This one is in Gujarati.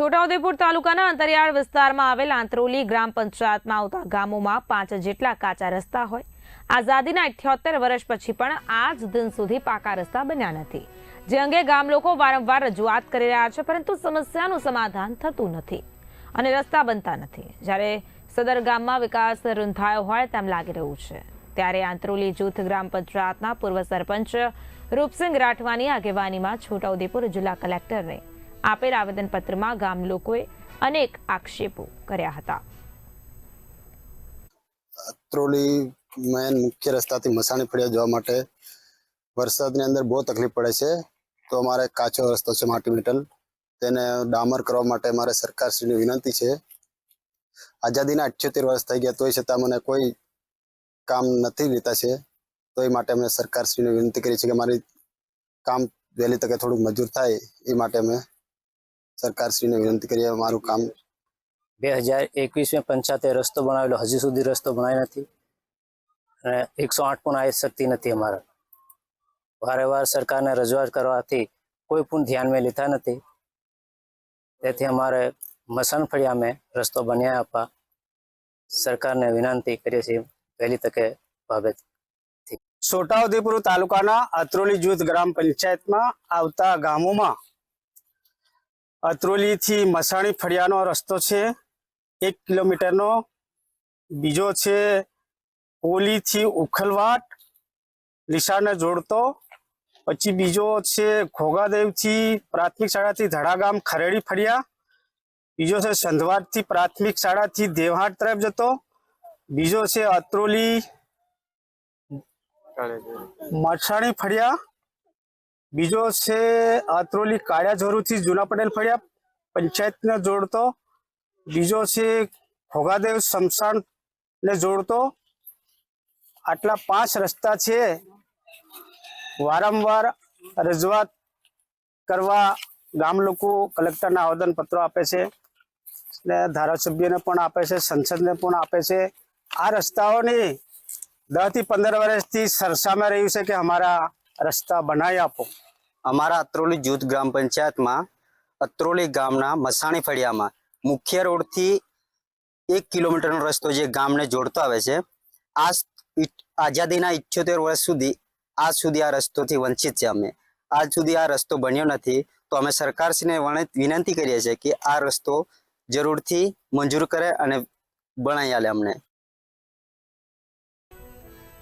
છોટાઉદેપુર તાલુકાના અંતરિયાળ વિસ્તારમાં આવેલ આંતરોલી ગ્રામ પંચાયતમાં આવતા ગામોમાં પાંચ જેટલા કાચા રસ્તા હોય. આઝાદીના અઠ્યોતેર વર્ષ પછી પણ આજ દિન સુધી પાકા રસ્તા બન્યા નથી. જે અંગે ગામ લોકો વારંવાર રજૂઆત કરી રહ્યા છે, પરંતુ સમસ્યાનું સમાધાન થતું નથી અને રસ્તા બનતા નથી. જ્યારે સદર ગામમાં વિકાસ રૂંધાયો હોય તેમ લાગી રહ્યું છે. ત્યારે આંતરોલી જૂથ ગ્રામ પંચાયતના પૂર્વ સરપંચ રૂપસિંહ રાઠવાની આગેવાનીમાં છોટાઉદેપુર જિલ્લા કલેક્ટરને આપેલ આવેદનપત્રમાં ગામ લોકોએ અનેક આક્ષેપો કર્યા હતા. ત્રોલી મેન મુખ્ય રસ્તાથી મસાણી ફળિયા જવા માટે વરસાદની અંદર બહુ તકલીફ પડે છે. તો અમારે કાચો રસ્તો છે માટી મેટલ. તેને ડામર કરવા માટે મારે સરકારશ્રીની વિનંતી છે. આઝાદીના અઠ્યોતેર વર્ષ થઈ ગયા તોય છતાં મને કોઈ કામ નથી લેતા છે. તો એ માટે અમે સરકારશ્રીને વિનંતી કરી છે કે મારી કામ વહેલી તકે થોડુંક મજૂર થાય એ માટે અમે સરકારશ્રીને વિનંતી કરીએ મારું કામ બે હજાર એકવીસમાં પંચાયતે રસ્તો બનાવેલો હજી સુધી રસ્તો બનાવ્યો નથી. અને એકસો આઠ પણ આવી શકતી નથી અમારા. વારે વાર સરકારને રજૂઆત કરવાથી કોઈ પણ ધ્યાનમાં લેતા નથી. તેથી અમારે મસાણ ફળિયામાં રસ્તો બન્યા આપવા સરકારને વિનંતી કરીએ છીએ. વહેલી તકે બાબત છોટાઉદેપુર તાલુકાના અત્રોલી જૂથ ગ્રામ પંચાયતમાં આવતા ગામોમાં અત્રોલીથી મસાણી ફળિયાનો રસ્તો છે. એક કિલોમીટરનો. બીજો છે ઓલીથી ઉખલવાટ. લીસાને જોડતો. પછી બીજો છે ઘોગાદેવથી પ્રાથમિક શાળાથી ધડાગામ ખરેડી ફળિયા. બીજો છે સંધવાડથી પ્રાથમિક શાળાથી દેવહાટ તરફ જતો. બીજો છે અત્રોલી મસાણી ફળિયા. બીજો છે આત્રોલી કાળિયા જોરુથી જૂના પટેલ ફળિયા પંચાયતને જોડતો. બીજો છે, ભોગાદેવ શમશાન ને જોડતો. આટલા પાંચ રસ્તા છે. વારંવાર રજૂઆત કરવા ગામ લોકો કલેક્ટરના આવેદન પત્રો આપે છે. ને ધારાસભ્યને પણ આપે છે, સંસદને પણ આપે છે. આ રસ્તાઓની દસથી પંદર વર્ષથી સરસામાં રહ્યું છે કે અમારા રસ્તા બનાવી આપો. અમારા અત્રોલી જૂથ ગ્રામ પંચાયતમાં અત્રોલી ગામના મસાણી ફળિયામાં મુખ્ય રોડથી એક કિલોમીટરનો રસ્તો જે ગામને જોડતો આવે છે આ આઝાદીના ઇઠ્યોતેર વર્ષ સુધી, આજ સુધી આ રસ્તોથી વંચિત છે અમે. આજ સુધી આ રસ્તો બન્યો નથી, તો અમે સરકારશ્રીને વિનંતી કરીએ છીએ કે આ રસ્તો જરૂરથી મંજૂર કરે અને બનાવી આલે અમને.